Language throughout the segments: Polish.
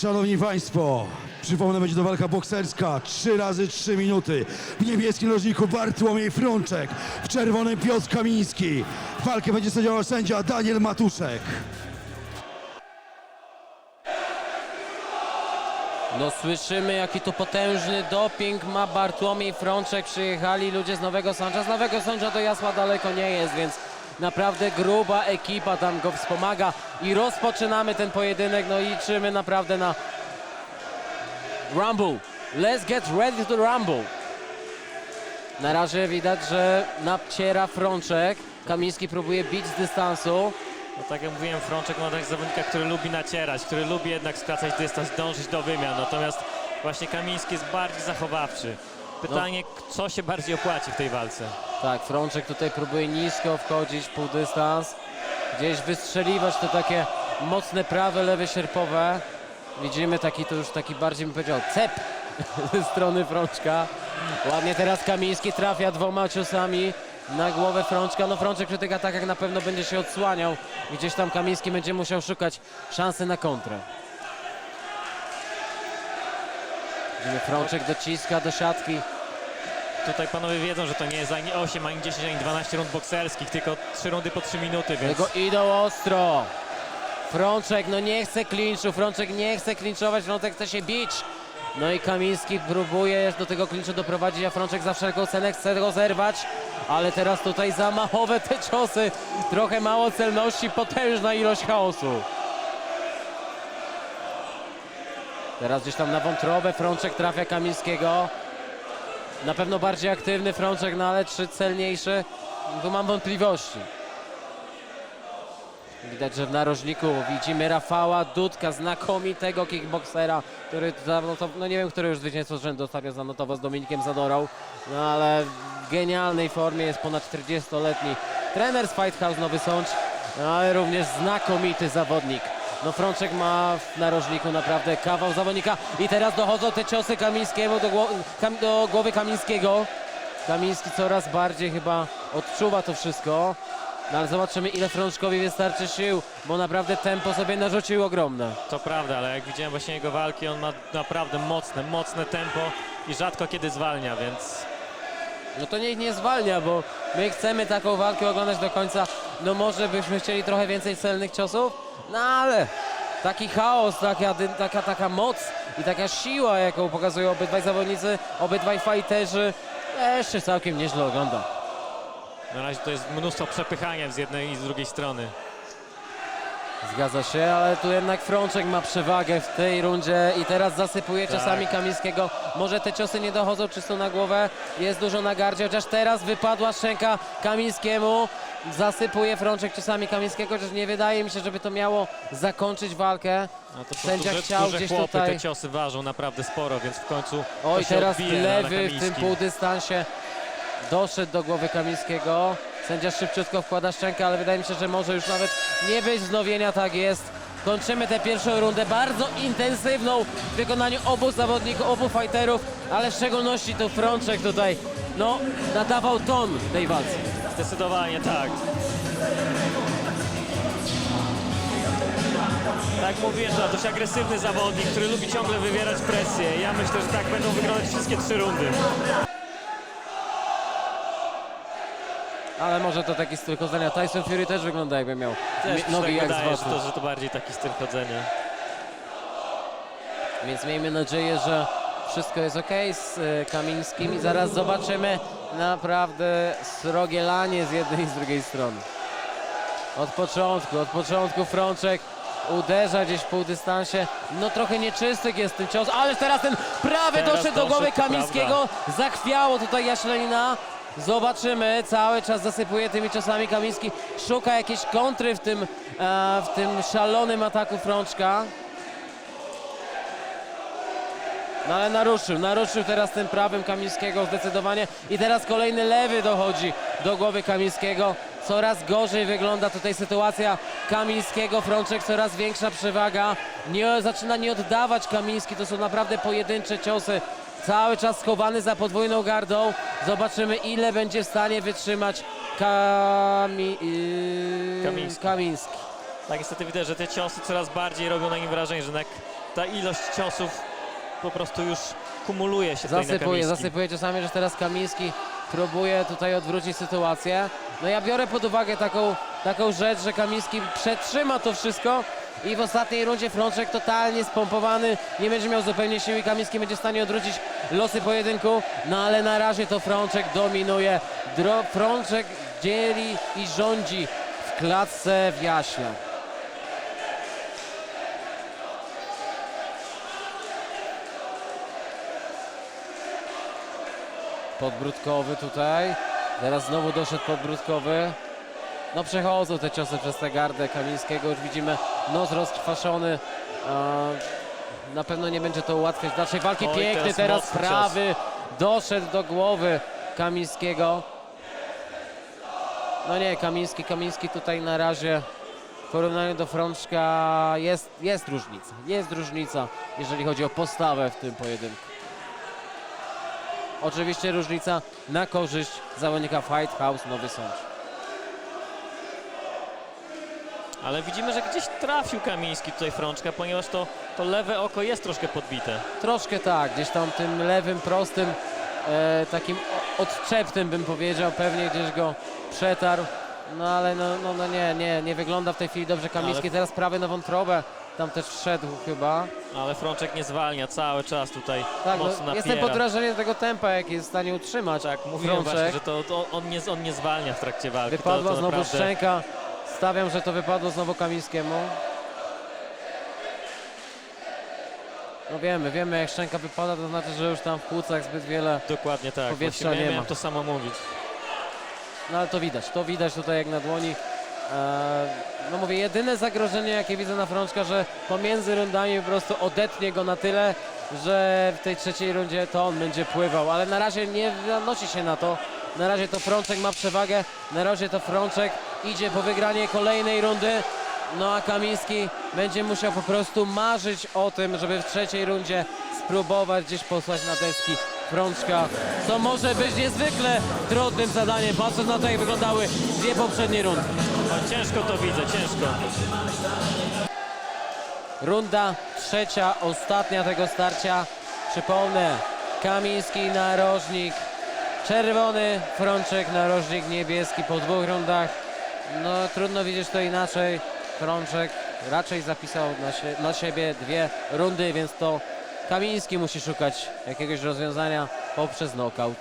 Szanowni Państwo, przypomnę, będzie to walka bokserska, 3 razy 3 minuty. W niebieskim lożniku Bartłomiej Frączek, w czerwonym Piotr Kamiński. Walkę będzie sędziował sędzia Daniel Matuszek. No słyszymy jaki to potężny doping ma Bartłomiej Frączek. Przyjechali ludzie z Nowego Sącza. Z Nowego Sącza do Jasła daleko nie jest, więc naprawdę gruba ekipa tam go wspomaga. I rozpoczynamy ten pojedynek. No i liczymy naprawdę na Rumble. Let's get ready to rumble. Na razie widać, że naciera Frączek. Kamiński próbuje bić z dystansu. No tak jak mówiłem, Frączek ma tak zawodnika, który lubi nacierać, który lubi jednak skracać dystans, dążyć do wymian. Natomiast właśnie Kamiński jest bardziej zachowawczy. Pytanie, co się bardziej opłaci w tej walce? Tak, Frączek tutaj próbuje nisko wchodzić, pół dystans. Gdzieś wystrzeliwać to takie mocne prawe, lewe sierpowe. Widzimy taki, to już taki bardziej bym powiedział, cep ze strony Frączka. Ładnie teraz Kamiński trafia dwoma ciosami na głowę Frączka. No Frączek przy tych atakach na pewno będzie się odsłaniał. Gdzieś tam Kamiński będzie musiał szukać szansy na kontrę. Widzimy Frączek dociska do siatki. Tutaj panowie wiedzą, że to nie jest ani 8, ani 10, ani 12 rund bokserskich, tylko 3 rundy po 3 minuty, więc Tego idą ostro. Frączek no nie chce klinczu, Frączek nie chce klinczować, Frączek chce się bić. No i Kamiński próbuje do tego klinczu doprowadzić, a Frączek za wszelką cenę chce go zerwać. Ale teraz tutaj zamachowe te ciosy, trochę mało celności, potężna ilość chaosu. Teraz gdzieś tam na wątrobę Frączek trafia Kamińskiego. Na pewno bardziej aktywny Frączek, no ale czy celniejszy? Tu mam wątpliwości. Widać, że w narożniku widzimy Rafała Dudka, znakomitego kickboksera, który zanotował, no nie wiem, który już zwycięstwo z rzędu ostatnio zanotował z Dominikiem Zadorą, no ale w genialnej formie jest ponad 40-letni trener z Fight House Nowy Sącz, no ale również znakomity zawodnik. No Frączek ma w narożniku naprawdę kawał zawodnika i teraz dochodzą te ciosy Kamińskiemu do, gło kam do głowy Kamińskiego. Kamiński coraz bardziej chyba odczuwa to wszystko. No ale zobaczymy ile Frączkowi wystarczy sił, bo naprawdę tempo sobie narzucił ogromne. to prawda, ale jak widziałem właśnie jego walki, on ma naprawdę mocne, mocne tempo i rzadko kiedy zwalnia, więc No to niech nie zwalnia, bo my chcemy taką walkę oglądać do końca. No może byśmy chcieli trochę więcej celnych ciosów, no ale taki chaos, taka, taka, taka moc i taka siła, jaką pokazują obydwaj zawodnicy, obydwaj fighterzy, też całkiem nieźle ogląda. na razie to jest mnóstwo przepychania z jednej i z drugiej strony. Zgadza się, ale tu jednak Frączek ma przewagę w tej rundzie i teraz zasypuje Tak. ciosami Kamińskiego. Może te ciosy nie dochodzą czysto na głowę, jest dużo na gardzie, chociaż teraz wypadła szczęka Kamińskiemu. Zasypuje Frączek ciosami Kamińskiego, chociaż nie wydaje mi się, żeby to miało zakończyć walkę. No to Sędzia duże, chciał duże gdzieś chłopy, tutaj- te ciosy ważą naprawdę sporo, więc w końcu Oj, się teraz odbije na- na lewy w tym Kamińskim. półdystansie doszedł do głowy Kamińskiego. Sędzia szybciutko wkłada szczękę, ale wydaje mi się, że może już nawet nie być wznowienia, tak jest. Kończymy tę pierwszą rundę, bardzo intensywną w wykonaniu obu zawodników, obu fighterów, ale w szczególności to Frączek tutaj, no, nadawał ton tej walce. Zdecydowanie tak. Tak mówiłem, że dość agresywny zawodnik, który lubi ciągle wywierać presję. Ja myślę, że tak będą wyglądać wszystkie trzy rundy. Ale może to taki styl chodzenia. Tyson Fury też wygląda jakby miał Też mi nogi tak jak z watu. to, że to bardziej taki styl chodzenia. Więc miejmy nadzieję, że wszystko jest ok z e, Kamińskim i zaraz zobaczymy naprawdę srogie lanie z jednej i z drugiej strony. Od początku, od początku Frączek uderza gdzieś w półdystansie. No trochę nieczysty jest ten cios, ale teraz ten prawy Teraz doszedł do głowy doszedł, Kamińskiego. Zachwiało tutaj Jaślenina. Zobaczymy, cały czas zasypuje tymi ciosami Kamiński. Szuka jakiejś kontry w tym, e, w tym szalonym ataku Frączka. No ale naruszył, naruszył teraz tym prawym Kamińskiego zdecydowanie i teraz kolejny lewy dochodzi do głowy Kamińskiego. Coraz gorzej wygląda tutaj sytuacja Kamińskiego, Frączek coraz większa przewaga. Nie, zaczyna nie oddawać Kamiński, to są naprawdę pojedyncze ciosy. Cały czas schowany za podwójną gardą. Zobaczymy ile będzie w stanie wytrzymać Kami... yy, Kamiński. Kamiński. Tak niestety widać, że te ciosy coraz bardziej robią na nim wrażenie, że ta ilość ciosów po prostu już kumuluje się Zasypuje, zasypuje czasami, że teraz Kamiński próbuje tutaj odwrócić sytuację. No ja biorę pod uwagę taką, taką rzecz, że Kamiński przetrzyma to wszystko i w ostatniej rundzie Frączek totalnie spompowany, nie będzie miał zupełnie siły Kamiński będzie w stanie odwrócić losy pojedynku, no ale na razie to Frączek dominuje. Dro Frączek dzieli i rządzi w klatce w Jaśle. Podbródkowy tutaj. Teraz znowu doszedł podbródkowy. No przechodzą te ciosy przez tę gardę Kamińskiego. Już widzimy nos rozkwaszony. E, Na pewno nie będzie to ułatwiać dalszej walki. Oj, Piękny teraz prawy. Doszedł do głowy Kamińskiego. No nie, Kamiński, Kamiński tutaj na razie w porównaniu do Frączka jest, jest różnica. Jest różnica, jeżeli chodzi o postawę w tym pojedynku. Oczywiście różnica na korzyść zawodnika Fight House Nowy Sącz. Ale widzimy, że gdzieś trafił Kamiński tutaj Frączka, ponieważ to, to lewe oko jest troszkę podbite. Troszkę tak, gdzieś tam tym lewym, prostym, e, takim odczepnym bym powiedział, pewnie gdzieś go przetarł. No ale no, no, no nie, nie, nie wygląda w tej chwili dobrze Kamiński. Ale- Teraz prawy na wątrobę, tam też wszedł chyba. Ale Frączek nie zwalnia cały czas tutaj Tak, mocno no, napiera. jestem pod wrażeniem tego tempa, jaki jest w stanie utrzymać. Tak, mówiłem Frączek. właśnie, że to, to on, nie, on nie zwalnia w trakcie walki. Wypadła to, to znowu naprawdę... szczęka. Stawiam, że to wypadło znowu Kamińskiemu. No wiemy, wiemy jak szczęka wypada, to znaczy, że już tam w płucach zbyt wiele. Dokładnie tak. Powietrza Właśnie nie miałem ma. to samo mówić. No ale to widać, to widać tutaj jak na dłoni. Eee, no mówię, jedyne zagrożenie jakie widzę na Frączka, że pomiędzy rundami po prostu odetnie go na tyle, że w tej trzeciej rundzie to on będzie pływał, ale na razie nie zanosi się na to. Na razie to Frączek ma przewagę, na razie to Frączek idzie po wygranie kolejnej rundy. No a Kamiński będzie musiał po prostu marzyć o tym, żeby w trzeciej rundzie spróbować gdzieś posłać na deski Frączka, co może być niezwykle trudnym zadaniem, patrząc na to jak wyglądały dwie poprzednie rundy. No, ciężko to widzę, ciężko. Runda trzecia, ostatnia tego starcia. Przypomnę, Kamiński narożnik czerwony, Frączek narożnik niebieski po dwóch rundach. No trudno widzieć to inaczej. Frączek raczej zapisał na, sie siebie dwie rundy, więc to Kamiński musi szukać jakiegoś rozwiązania poprzez knockout.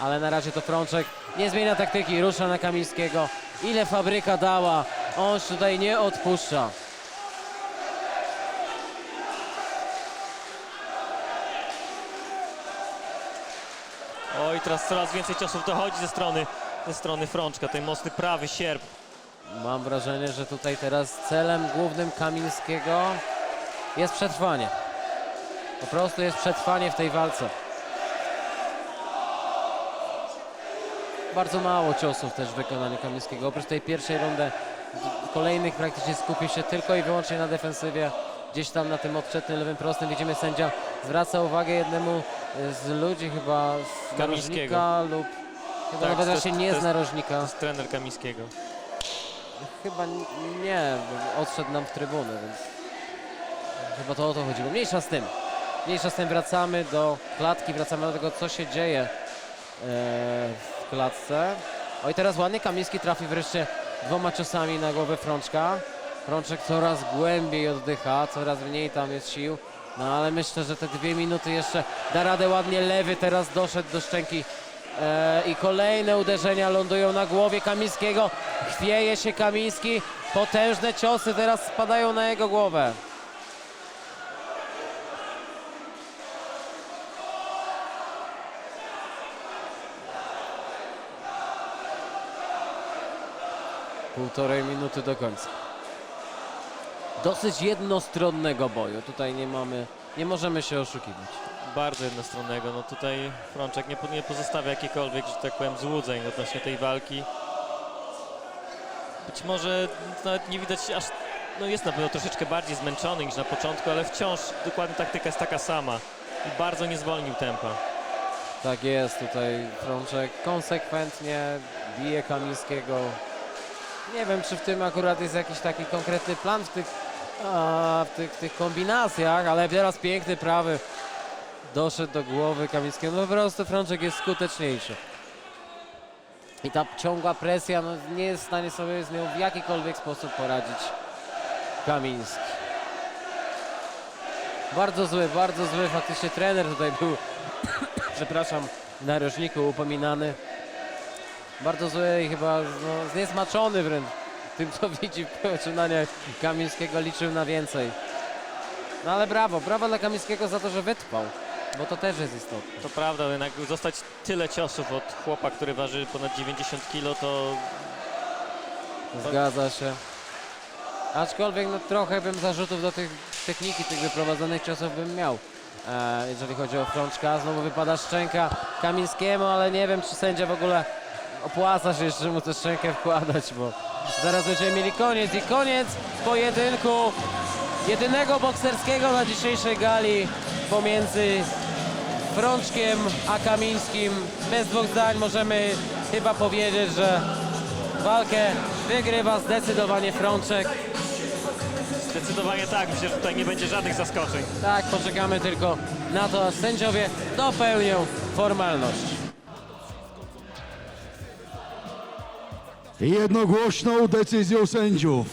Ale na razie to Frączek nie zmienia taktyki, rusza na Kamińskiego. Ile fabryka dała, on tutaj nie odpuszcza. Oj, teraz coraz więcej ciosów dochodzi ze strony, ze strony Frączka. Ten mocny prawy sierp. Mam wrażenie, że tutaj teraz celem głównym Kamińskiego jest przetrwanie. Po prostu jest przetrwanie w tej walce. Bardzo mało ciosów też w wykonaniu Kamińskiego. Oprócz tej pierwszej rundy kolejnych praktycznie skupił się tylko i wyłącznie na defensywie. Gdzieś tam na tym odczytnym lewym prostym widzimy sędzia zwraca uwagę jednemu z ludzi chyba z Kamińskiego. lub chyba Tak, nawet to właśnie nie to z jest- narożnika. To jest trener Kamińskiego. Chyba nie, bo odszedł nam w trybunę, więc chyba to o to chodziło. Mniejsza z tym. Mniejsza z tym wracamy do klatki, wracamy do tego, co się dzieje e, w klatce. Oj, teraz ładnie Kamiński trafi wreszcie dwoma ciosami na głowę Frączka. Frączek coraz głębiej oddycha, coraz mniej tam jest sił. No ale myślę, że te dwie minuty jeszcze da radę ładnie. Lewy teraz doszedł do szczęki I kolejne uderzenia lądują na głowie Kamińskiego. Chwieje się Kamiński. Potężne ciosy teraz spadają na jego głowę. Półtorej minuty do końca. Dosyć jednostronnego boju. Tutaj nie mamy, nie możemy się oszukiwać. Bardzo jednostronnego. No tutaj Frączek nie, nie pozostawia jakichkolwiek, że tak powiem, złudzeń odnośnie tej walki. Być może nawet nie widać aż... No jest na pewno troszeczkę bardziej zmęczony niż na początku, ale wciąż dokładnie taktyka jest taka sama. I bardzo nie zwolnił tempa. Tak jest, tutaj Frączek konsekwentnie bije Kamińskiego. Nie wiem, czy w tym akurat jest jakiś taki konkretny plan w tych a, w tych, tych kombinacjach, ale teraz piękny prawy doszedł do głowy Kamińskiego. No po prostu Frączek jest skuteczniejszy. I ta ciągła presja no, nie jest w stanie sobie z nią w jakikolwiek sposób poradzić Kamiński. Bardzo zły, bardzo zły faktycznie trener tutaj był, przepraszam, narożniku upominany. Bardzo zły i chyba no, zniesmaczony wręcz tym, co widzi w poczynaniach Kamińskiego, liczył na więcej. No ale brawo, brawo dla Kamińskiego za to, że wytrwał, bo to też jest istotne. To prawda, jednak zostać tyle ciosów od chłopa, który waży ponad 90 kg, to Zgadza się. Aczkolwiek no, trochę bym zarzutów do tych techniki, tych wyprowadzonych ciosów bym miał. E, jeżeli chodzi o Frączka, znowu wypada szczęka Kamińskiemu, ale nie wiem, czy sędzia w ogóle opłaca się jeszcze mu tę szczękę wkładać, bo zaraz będziemy mieli koniec i koniec pojedynku jedynego bokserskiego na dzisiejszej gali pomiędzy Frączkiem a Kamińskim. Bez dwóch zdań możemy chyba powiedzieć, że walkę wygrywa zdecydowanie Frączek. zdecydowanie tak. Myślę, że tutaj nie będzie żadnych zaskoczeń. Tak, poczekamy tylko na to, aż sędziowie dopełnią formalność. Jednogłośną decyzją sędziów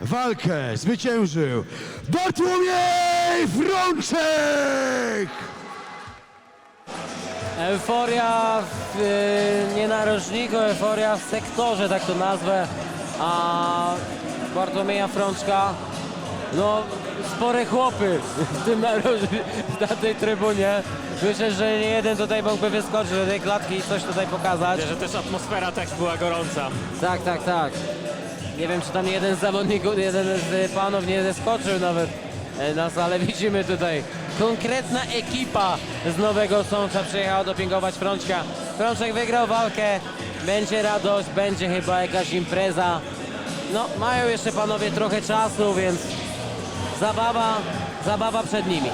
walkę zwyciężył Bartłomiej Frączek! Euforia w y, nie narożniku, euforia w sektorze, tak to nazwę. A Bartłomieja Frączka, no spore chłopy w tym na tej trybunie. Myślę, że nie jeden tutaj mógłby wyskoczyć do tej klatki i coś tutaj pokazać. Myślę, że też atmosfera też była gorąca. Tak, tak, tak. Nie wiem, czy tam jeden z zawodników, jeden z panów nie zeskoczył nawet e, nas, ale widzimy tutaj konkretna ekipa z Nowego Sącza przyjechała dopingować Frączka. Frączek wygrał walkę, będzie radość, będzie chyba jakaś impreza. No, mają jeszcze panowie trochę czasu, więc zabawa, zabawa przed nimi.